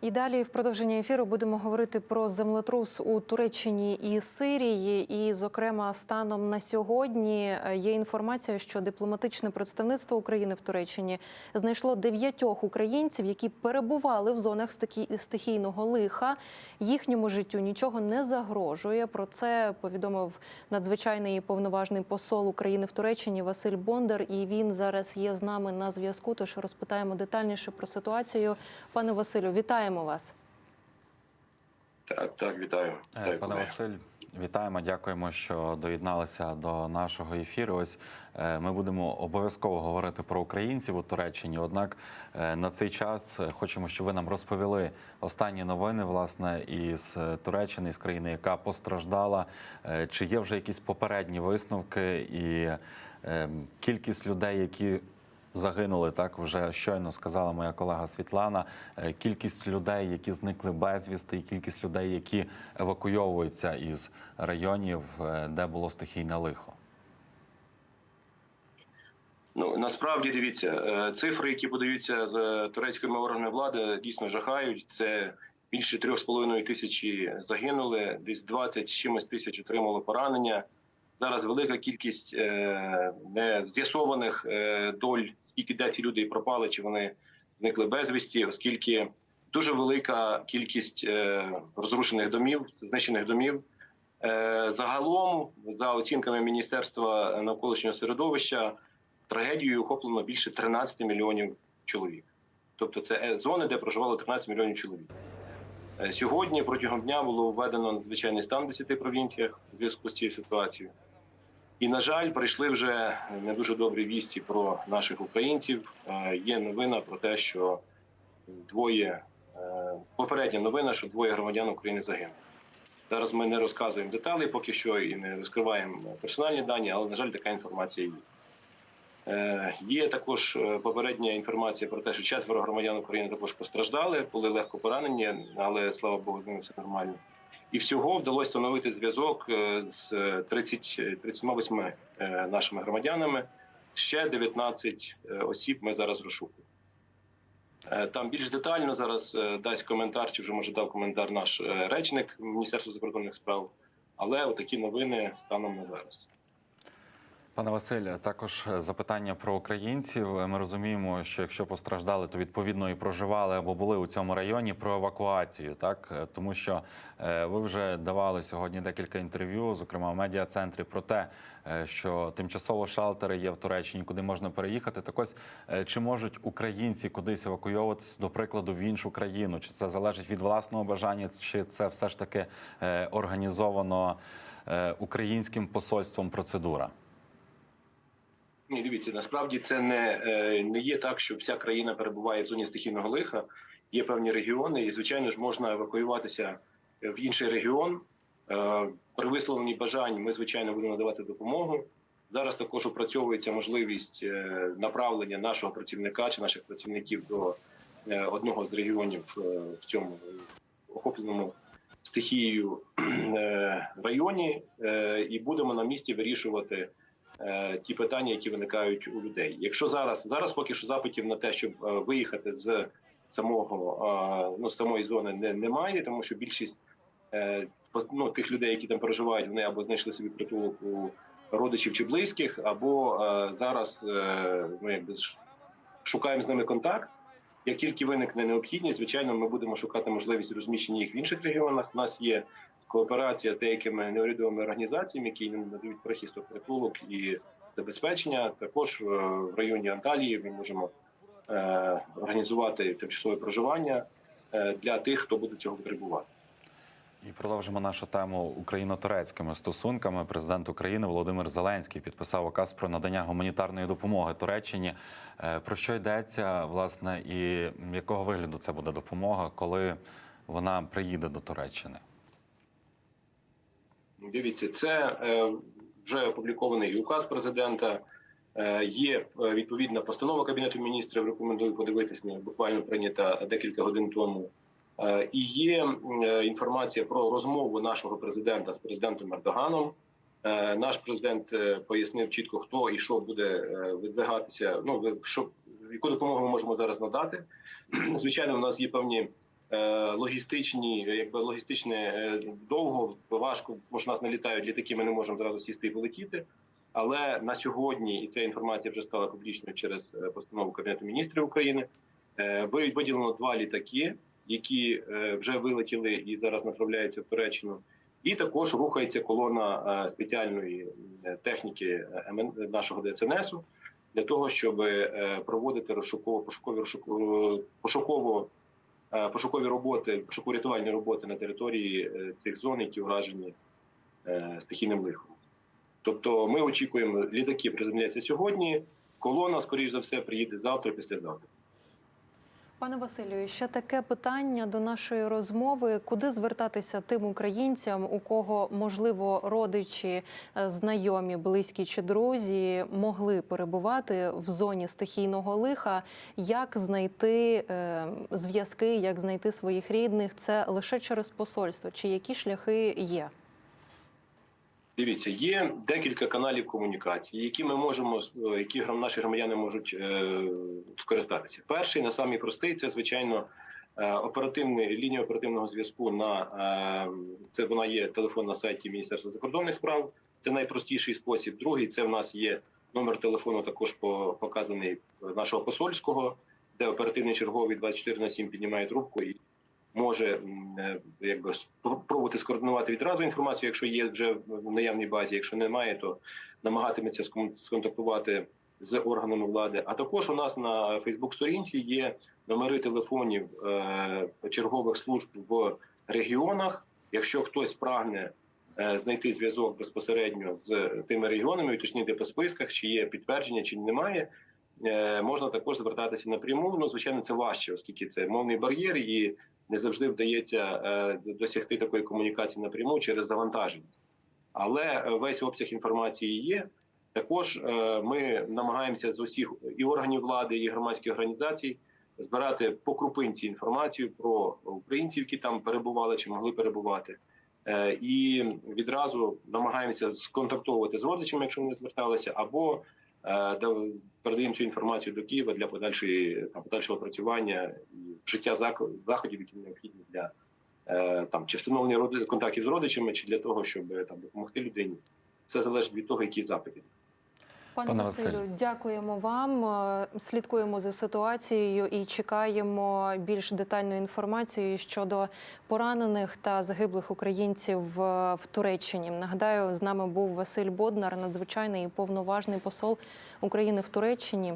І далі в продовженні ефіру будемо говорити про землетрус у Туреччині і Сирії. І, зокрема, станом на сьогодні е, є інформація, що дипломатичне представництво України в Туреччині знайшло дев'ятьох українців, які перебували в зонах стихі- стихійного лиха. Їхньому життю нічого не загрожує. Про це повідомив надзвичайний повноважний посол України в Туреччині Василь Бондар. І він зараз є з нами на зв'язку. Тож розпитаємо детальніше про ситуацію. Пане Василю, вітаємо вас. Так, так, вітаю. Е, Вітаю, Пане колеги. Василь, вітаємо. Дякуємо, що доєдналися до нашого ефіру. Ось е, ми будемо обов'язково говорити про українців у Туреччині. Однак е, на цей час хочемо, щоб ви нам розповіли останні новини власне із Туреччини, з країни, яка постраждала. Чи є вже якісь попередні висновки і е, кількість людей, які Загинули так, вже щойно сказала моя колега Світлана. Е, Кількість людей, які зникли безвісти, і кількість людей, які евакуйовуються із районів, е, де було стихійне лихо. Ну насправді дивіться, е, цифри, які подаються з турецькими органами влади, дійсно жахають. Це більше трьох з половиною тисячі загинули, десь 20 з чимось тисяч отримало поранення. Зараз велика кількість е, не з'ясованих е, доль, скільки де ці люди пропали, чи вони зникли безвісті, оскільки дуже велика кількість е, розрушених домів, знищених домів. Е, Загалом, за оцінками Міністерства навколишнього середовища, трагедією охоплено більше 13 мільйонів чоловік. Тобто, це е, зони, де проживало 13 мільйонів чоловік. Е, Сьогодні протягом дня було введено надзвичайний стан в 10 провінціях у зв'язку з цією ситуацією. І, на жаль, прийшли вже не дуже добрі вісті про наших українців. Е, Є новина про те, що двоє е, попередня новина, що двоє громадян України загинули. Зараз ми не розказуємо деталі поки що і не розкриваємо персональні дані, але на жаль, така інформація є. Е, Є також попередня інформація про те, що четверо громадян України також постраждали, були легко поранені, але слава Богу, з ними все нормально. І всього вдалося встановити зв'язок е, з 30, 38 е, нашими громадянами. Ще 19 е, осіб ми зараз розшукуємо. Е, Там більш детально зараз е, дасть коментар, чи вже може дав коментар наш е, речник Міністерства закордонних справ. Але отакі новини станом на зараз. Пане Василь, також запитання про українців. Ми розуміємо, що якщо постраждали, то відповідно і проживали або були у цьому районі про евакуацію, так Е, тому що е, ви вже давали сьогодні декілька інтерв'ю, зокрема в медіа-центрі, про те, е, що тимчасово шалтери є в Туреччині, куди можна переїхати. Так ось е, чи можуть українці кудись евакуйовуватися, до прикладу, в іншу країну? Чи це залежить від власного бажання, чи це все ж таки е, організовано е, українським посольством процедура? Ні, дивіться, насправді це не, е, не є так, що вся країна перебуває в зоні стихійного лиха. Є певні регіони, і звичайно ж можна евакуюватися в інший регіон. Е, При висловленні бажань ми звичайно будемо надавати допомогу. Зараз також опрацьовується можливість е, направлення нашого працівника чи наших працівників до одного з регіонів в цьому охопленому стихією районі, і будемо на місці вирішувати ті питання, які виникають у людей. Якщо зараз зараз поки що запитів на те, щоб е, виїхати з самого е, ну самої зони, не немає, тому що більшість е, ну, тих людей, які там проживають, вони або знайшли собі притулок у родичів чи близьких, або е, зараз ми якби шукаємо з ними контакт. Як тільки виникне необхідність, звичайно, ми будемо шукати можливість розміщення їх в інших регіонах. У нас є кооперація з деякими неурядовими організаціями, які надають прихисток, притулок і забезпечення. Також в районі Анталії ми можемо е, організувати тимчасове проживання е, для тих, хто буде цього потребувати. І продовжимо нашу тему україно-турецькими стосунками. Президент України Володимир Зеленський підписав указ про надання гуманітарної допомоги Туреччині. Е, Про що йдеться, власне, і якого вигляду це буде допомога, коли вона приїде до Туреччини? Дивіться, це е, вже опублікований указ президента. Е, Є відповідна постанова кабінету міністрів. Рекомендую подивитися буквально прийнята декілька годин тому. Е, І є е, інформація про розмову нашого президента з президентом Ердоганом. Е, Наш президент пояснив чітко, хто і що буде видвигатися. Ну що яку допомогу ми можемо зараз надати. Звичайно, у нас є певні логістичні, якби логістичне довго, важко, бо ж у нас налітають літаки, ми не можемо зразу сісти і полетіти. Але на сьогодні, і ця інформація вже стала публічною через постанову Кабінету міністрів України. ви- Виділено два літаки, які е, вже вилетіли і зараз направляються в Туреччину. І також рухається колона е, спеціальної е, техніки нашого ДСНСу для того, щоб проводити розшуково пошукові пошуково пошукові роботи, пошуково-рятувальні роботи на території цих зон, які вражені стихійним лихом. Тобто, ми очікуємо, літаки приземляться сьогодні. Колона, скоріш за все, приїде завтра, післязавтра. Пане Василію, ще таке питання до нашої розмови: куди звертатися тим українцям, у кого можливо родичі, е, знайомі, близькі чи друзі могли перебувати в зоні стихійного лиха? Як знайти е, зв'язки, як знайти своїх рідних? Це лише через посольство, чи які шляхи є? Дивіться, є декілька каналів комунікації, які ми можемо е, які наші громадяни можуть е, скористатися. Перший на самий простий це звичайно е, оперативний лінія оперативного зв'язку. На це вона є телефон на сайті Міністерства закордонних справ. Це найпростіший спосіб. Другий це в нас є номер телефону, також по показаний нашого посольського, де оперативний черговий 24 на 7 піднімає трубку і може е, якби спробувати скоординувати відразу інформацію, якщо є вже в наявній базі. Якщо немає, то намагатиметься скон- сконтактувати з органами влади. А також у нас на Фейсбук-сторінці є номери телефонів е, чергових служб в регіонах. Якщо хтось прагне е, знайти зв'язок безпосередньо з тими регіонами, уточнити по списках, чи є підтвердження, чи немає. Е, Можна також звертатися напряму. Ну, звичайно, це важче, оскільки це мовний бар'єр, і не завжди вдається е, досягти такої комунікації напряму через завантаженість. Але е, весь обсяг інформації є. Також ми намагаємося з усіх і органів влади, і громадських організацій збирати по крупинці інформацію про українців, які там перебували чи могли перебувати. І відразу намагаємося сконтактовувати з родичами, якщо вони зверталися, або передаємо цю інформацію до Києва для подальшої там подальшого працювання і вжиття заходів, які необхідні для е, там чи встановлення контактів з родичами, чи для того, щоб е, там допомогти людині. Все залежить від того, які запити. Пане, Василю, Василю. дякуємо вам. Е, Слідкуємо за ситуацією і чекаємо більш детальної інформації щодо поранених та загиблих українців в, в Туреччині. Нагадаю, з нами був Василь Боднар, надзвичайний і повноважний посол України в Туреччині.